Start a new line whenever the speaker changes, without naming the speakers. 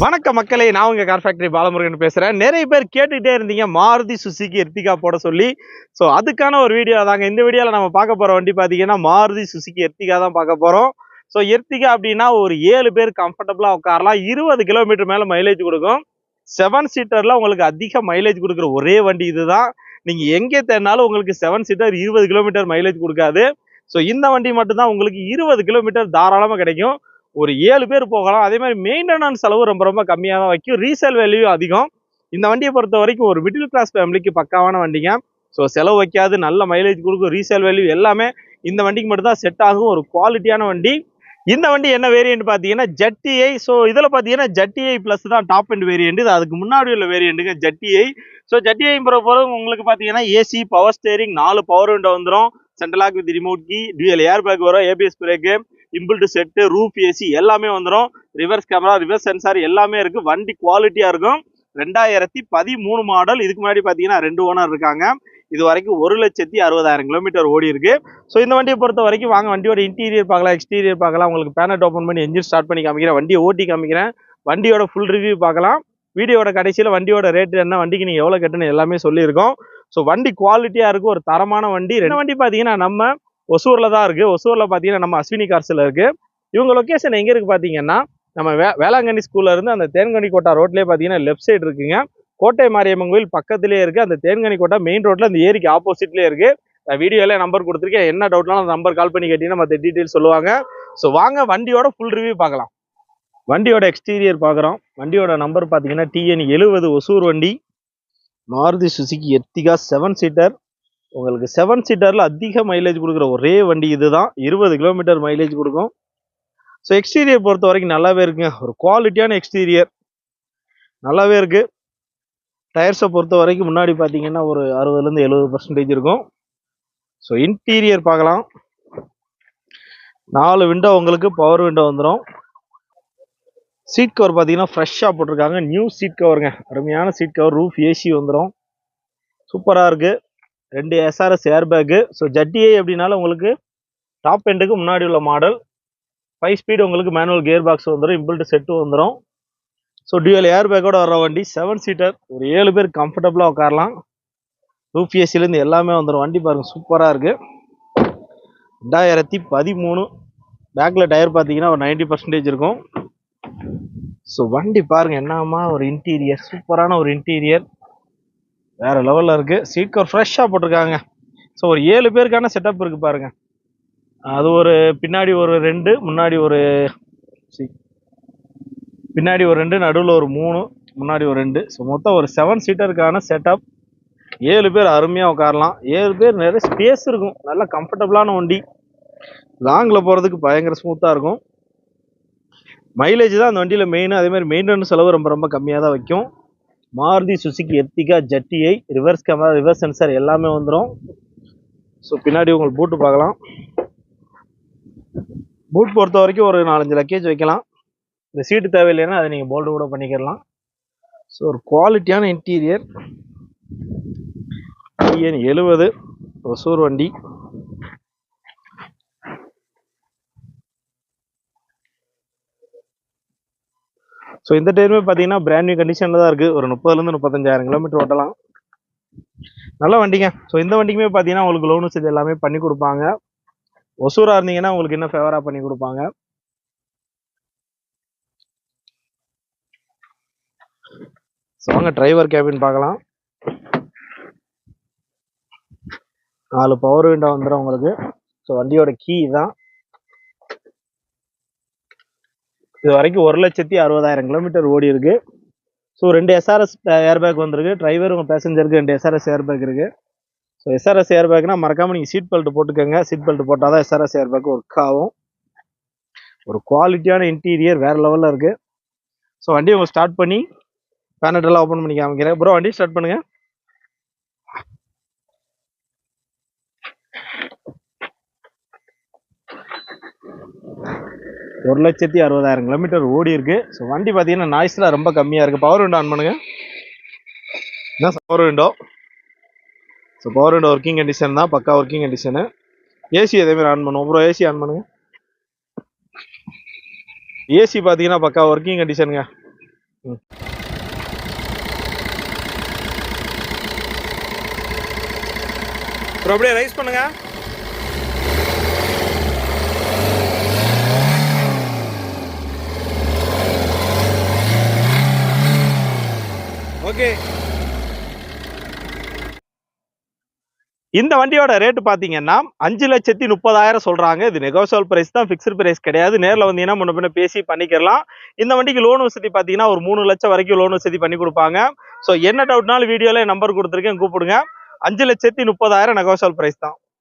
வணக்க மக்களே நான் உங்கள் கார் ஃபேக்டரி பாலமுருகன் பேசுகிறேன் நிறைய பேர் கேட்டுகிட்டே இருந்தீங்க மாருதி சுசுக்கி எர்த்திகா போட சொல்லி. ஸோ அதுக்கான ஒரு வீடியோ தாங்க இந்த வீடியோவில் நம்ம பார்க்க போகிற வண்டி பார்த்தீங்கன்னா மாருதி சுசுக்கி எர்த்திகா தான் பார்க்க போகிறோம் ஸோ எர்த்திகா அப்படின்னா ஒரு ஏழு பேர் கம்ஃபர்டபுளாக உட்காரலாம். இருபது கிலோமீட்டர் மேலே மைலேஜ் கொடுக்கும். செவன் சீட்டரில் உங்களுக்கு அதிக மைலேஜ் கொடுக்குற ஒரே வண்டி இதுதான். நீங்கள் எங்கே தேடினாலும் உங்களுக்கு செவன் சீட்டர் இருபது கிலோமீட்டர் மைலேஜ் கொடுக்காது. ஸோ இந்த வண்டி மட்டும்தான் உங்களுக்கு இருபது கிலோமீட்டர் தாராளமாக கிடைக்கும். ஒரு ஏழு பேர் போகலாம். அதே மாதிரி மெயின்டெனன்ஸ் செலவு ரொம்ப ரொம்ப கம்மியாக தான் வைக்கும். ரீசேல் வேல்யூ அதிகம். இந்த வண்டியை பொறுத்த வரைக்கும் ஒரு மிடில் கிளாஸ் ஃபேமிலிக்கு பக்காவான வண்டிங்க. ஸோ செலவு வைக்காது. நல்ல மைலேஜ் கொடுக்கும். ரீசேல் வேல்யூ எல்லாமே இந்த வண்டிக்கு மட்டும் தான் செட் ஆகும். ஒரு குவாலிட்டியான வண்டி. இந்த வண்டி என்ன வேரியண்ட் பார்த்தீங்கன்னா ஜட்டிஐ ஸோ இதில் பார்த்தீங்கன்னா ஜட்டிஐ ப்ளஸ் தான் டாப் அண்ட் வேரியண்ட் இது அதுக்கு முன்னாடி உள்ள வேரியண்ட்டுங்க ஜட்டிஐ ஸோ ஜட்டிஐ பொறுத்த உங்களுக்கு பார்த்தீங்கன்னா ஏசி பவர் ஸ்டேரிங் நாலு பவர் விண்டோ வந்துடும் central lock with remote key dual air bag வரும் ABS brake inbuilt set roof AC எல்லாமே வந்துடும் ரிவர்ஸ் கேமரா ரிவர்ஸ் சென்சார் எல்லாமே இருக்குது வண்டி குவாலிட்டியாக இருக்கும். ரெண்டாயிரத்தி பதிமூணு மாடல் இதுக்கு முன்னாடி பார்த்தீங்கன்னா ரெண்டு ஓனர் இருக்காங்க. இது வரைக்கும் ஒரு லட்சத்தி அறுபதாயிரம் கிலோமீட்டர் ஓடி இருக்கு. ஸோ இந்த வண்டியை பொறுத்த வரைக்கும் வாங்க. வண்டியோட இன்டீரியர் பார்க்கலாம் எக்ஸ்டீரியர் பார்க்கலாம். உங்களுக்கு பேனட் ஓப்பன் பண்ணி என்ஜின் ஸ்டார்ட் பண்ணி காமிக்கிறேன். வண்டியை ஓட்டி காமிக்கிறேன். வண்டியோட ஃபுல் ரிவ்யூ பார்க்கலாம். வீடியோட கடைசியில் வண்டியோட ரேட் என்ன வண்டிக்கு நீங்கள் எவ்வளோ கட்டணும் எல்லாமே சொல்லியிருக்கோம். ஸோ வண்டி குவாலிட்டியாக இருக்கும். ஒரு தரமான வண்டி. ரெண்டு வண்டி பார்த்தீங்கன்னா நம்ம ஒசூரில் தான் இருக்குது ஒசூரில் பார்த்தீங்கன்னா நம்ம அஸ்வினி கார்ஸில் இருக்குது இவங்க லொக்கேஷன் எங்கே இருக்குது பார்த்தீங்கன்னா நம்ம வே வேளாங்கண்ணி ஸ்கூல்ல இருந்து அந்த தேன்கனி கோட்டா ரோட்லேயே பார்த்தீங்கன்னா லெஃப்ட் சைடு இருக்குங்க. கோட்டை மாரியம்மன் கோயில் பக்கத்துலேயே இருக்குது அந்த தேன்கனி கோட்டா மெயின் ரோட்டில் அந்த ஏரிக்கு ஆப்போசிட்லேயே இருக்குது நான் வீடியோவில் நம்பர் கொடுத்துருக்கேன். என்ன டவுட்னாலும் அந்த நம்பர் கால் பண்ணி கேட்டிங்கன்னா மற்ற டீட்டெயில் சொல்லுவாங்க. ஸோ வாங்க வண்டியோட ஃபுல் ரிவ்யூ பார்க்கலாம். வண்டியோட எக்ஸ்டீரியர் பார்க்குறோம். வண்டியோட நம்பர் பார்த்தீங்கன்னா டிஎன் எழுபது ஒசூர் வண்டி. Maruti Suzuki Ertiga seven seater உங்களுக்கு செவன் சீட்டரில் அதிக மைலேஜ் கொடுக்குற ஒரே வண்டி இதுதான். இருபது கிலோமீட்டர் மைலேஜ் கொடுக்கும். ஸோ எக்ஸ்டீரியர் பொறுத்த வரைக்கும் நல்லாவே இருக்குங்க. ஒரு குவாலிட்டியான எக்ஸ்டீரியர் நல்லாவே இருக்கு. டயர்ஸை பொறுத்த வரைக்கும் முன்னாடி பார்த்தீங்கன்னா ஒரு அறுபதுலேருந்து எழுபது பர்சன்டேஜ் இருக்கும். ஸோ இன்டீரியர் பார்க்கலாம். நாலு விண்டோ உங்களுக்கு பவர் விண்டோ வந்துடும் சீட் கவர் பார்த்தீங்கன்னா ஃப்ரெஷ்ஷாக போட்டிருக்காங்க. நியூ சீட் கவருங்க அருமையான சீட் கவர் ரூஃப் ஏசி வந்துடும் சூப்பராக இருக்குது ரெண்டு எஸ்ஆர்எஸ் ஏர் பேக்கு ஸோ ஜட்டிஏ அப்படின்னாலும் உங்களுக்கு டாப் எண்டுக்கு முன்னாடி உள்ள மாடல் ஃபைவ் ஸ்பீடு உங்களுக்கு மேனுவல் கியர் பாக்ஸ் வந்துடும் இம்பிள்ட் செட்டு வந்துடும் ஸோ டியூஎல் ஏர் பேக்கோட வர வண்டி செவன் சீட்டர் ஒரு ஏழு பேர் கம்ஃபர்டபுளாக உட்காரலாம். ரூஃப் ஏசிலேருந்து எல்லாமே வந்துடும் வண்டி பாருங்க சூப்பராக இருக்குது ரெண்டாயிரத்தி பதிமூணு. பேக்கில் டயர் பார்த்தீங்கன்னா ஒரு நைன்டி பர்சன்டேஜ் இருக்கும். ஸோ வண்டி பாருங்க என்னம்மா ஒரு இன்டீரியர் சூப்பரான ஒரு இன்டீரியர் வேறு லெவலில் இருக்குது சீட் கவர் ஃப்ரெஷ்ஷாக போட்டிருக்காங்க. ஸோ ஒரு ஏழு பேருக்கான செட்டப் இருக்குது பாருங்கள் அது ஒரு பின்னாடி ஒரு ரெண்டு முன்னாடி ஒரு சி- பின்னாடி ஒரு ரெண்டு நடுவில் ஒரு மூணு முன்னாடி ஒரு ரெண்டு. ஸோ மொத்தம் ஒரு செவன் சீட்டருக்கான செட்டப் ஏழு பேர் அருமையாக உட்காரலாம். ஏழு பேர் நிறைய ஸ்பேஸ் இருக்கும். நல்லா கம்ஃபர்டபுளான வண்டி. லாங்கில் போகிறதுக்கு பயங்கர ஸ்மூத்தாக இருக்கும். மைலேஜ் தான் அந்த வண்டியில் மெயின் அதேமாதிரி மெயின்டெனன்ஸ் செலவு ரொம்ப ரொம்ப கம்மியாக தான் வைக்கும். Maruti Suzuki Ertiga ZXI reverse camera reverse sensor எல்லாமே வந்துடும் ஸோ பின்னாடி உங்களுக்கு பூட்டு பார்க்கலாம். பூட் பொறுத்த வரைக்கும் ஒரு நாலஞ்சு லக்கேஜ் வைக்கலாம். இந்த சீட்டு தேவையில்லைன்னா அதை நீங்கள் போல்டு கூட பண்ணிக்கிடலாம். ஸோ ஒரு குவாலிட்டியான இன்டீரியர் டிஎன் எழுபது. ஒசூர் வண்டி. ஸோ இந்த டைமே பார்த்தீங்கன்னா பிராண்ட் நியூ கண்டிஷனில் தான் இருக்குது ஒரு முப்பதுலேருந்து முப்பத்தஞ்சாயிரம் கிலோமீட்டர் ஓட்டலாம். நல்ல வண்டிங்க. ஸோ இந்த வண்டிக்குமே பார்த்தீங்கன்னா உங்களுக்கு லோன் வசதி எல்லாமே பண்ணி கொடுப்பாங்க. ஒசூராக இருந்தீங்கன்னா உங்களுக்கு இன்னும் ஃபேவராக பண்ணி கொடுப்பாங்க. ஸோ வாங்க டிரைவர் கேபின் பார்க்கலாம். நாலு பவர் விண்டோ வந்துடும் உங்களுக்கு. ஸோ வண்டியோட கீ தான் இது வரைக்கும் ஒரு லட்சத்தி அறுபதாயிரம் கிலோமீட்டர் ஓடி இருக்கு. ஸோ ரெண்டு எஸ்ஆர்எஸ் ஏர் பேக் வந்திருக்கு. டிரைவர் உங்கள் பேசஞ்சருக்கு ரெண்டு எஸ்ஆர்எஸ் ஏர்பேக் இருக்குது இருக்கு. ஸோ எஸ்ஆர்எஸ் ஏர் பேக்னா மறக்காம நீங்கள் சீட் பெல்ட் போட்டுக்கோங்க. சீட் பெல்ட் போட்டால் தான் எஸ்ஆர்எஸ் ஏர் பேக் ஒர்க் ஆகும். ஒரு குவாலிட்டியான இன்டீரியர் வேற லெவலில் இருக்கு. ஸோ வண்டி உங்கள் ஸ்டார்ட் பண்ணி பேனட் எல்லாம் ஓப்பன் பண்ணி காமிக்கிறேன் ப்ரோ வண்டி ஸ்டார்ட் பண்ணுங்க. ஒரு லட்சத்தி அறுபதாயிரம் கிலோமீட்டர் ஓடி இருக்கு. ஸோ வண்டி பார்த்தீங்கன்னா நாய்ஸ்லாம் ரொம்ப கம்மியாக இருக்குது பவர் விண்டோ ஆன் பண்ணுங்க. என்ன power window so power window working condition தான். பக்கா ஒர்க்கிங் கண்டிஷனு ஏசி அதேமாதிரி ஆன் பண்ணுவோம்? ப்ரோ ஏசி ஆன் பண்ணுங்க. ஏசி பார்த்தீங்கன்னா பக்கா ஒர்க்கிங் கண்டிஷனுங்க ம் அப்படியே ரைஸ் பண்ணுங்க. இருக்கு. இந்த வண்டியோட ரேட்டு பார்த்தீங்கன்னா அஞ்சு லட்சத்தி முப்பதாயிரம் சொல்றாங்க. இது நெகோசியல் ப்ரைஸ் தான் ஃபிக்ஸ்டு ப்ரைஸ் கிடையாது. நேரில் வந்தீங்கன்னா முன்ன பின்ன பேசி பண்ணிக்கலாம். இந்த வண்டிக்கு லோன் வசதி பார்த்தீங்கன்னா ஒரு மூணு லட்சம் வரைக்கும் லோன் வசதி பண்ணி கொடுப்பாங்க. ஸோ என்ன டவுட்னாலும் வீடியோவில் நம்பர் கொடுத்துருக்கேன் கூப்பிடுங்க. அஞ்சு லட்சத்தி முப்பதாயிரம் நெகோசியல் ப்ரைஸ் தான்.